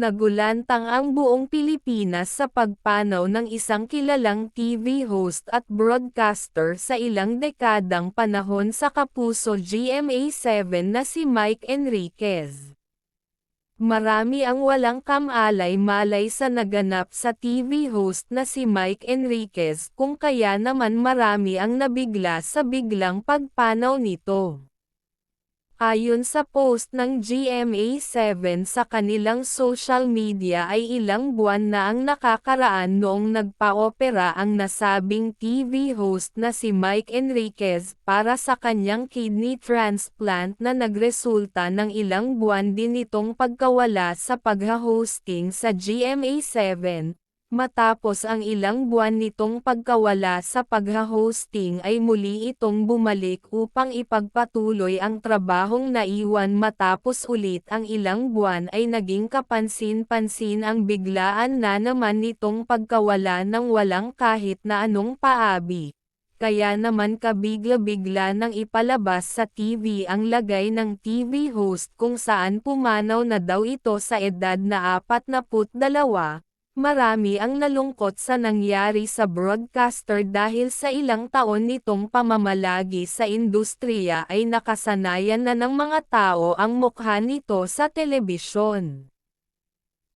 Nagulantang ang buong Pilipinas sa pagpanaw ng isang kilalang TV host at broadcaster sa ilang dekadang panahon sa Kapuso GMA7 na si Mike Enriquez. Marami ang walang kamalay-malay sa naganap sa TV host na si Mike Enriquez kung kaya naman marami ang nabigla sa biglang pagpanaw nito. Ayon sa post ng GMA7 sa kanilang social media ay ilang buwan na ang nakakaraan noong nagpa-opera ang nasabing TV host na si Mike Enriquez para sa kanyang kidney transplant na nagresulta ng ilang buwan din itong pagkawala sa pagha-hosting sa GMA7, Matapos ang ilang buwan nitong pagkawala sa pagha-hosting ay muli itong bumalik upang ipagpatuloy ang trabahong naiwan matapos ulit ang ilang buwan ay naging kapansin-pansin ang biglaan na naman nitong pagkawala ng walang kahit na anong paabi. Kaya naman kabigla-bigla nang ipalabas sa TV ang lagay ng TV host kung saan pumanaw na daw ito sa edad na 42, Marami ang nalungkot sa nangyari sa broadcaster dahil sa ilang taon nitong pamamalagi sa industriya ay nakasanayan na ng mga tao ang mukha nito sa telebisyon.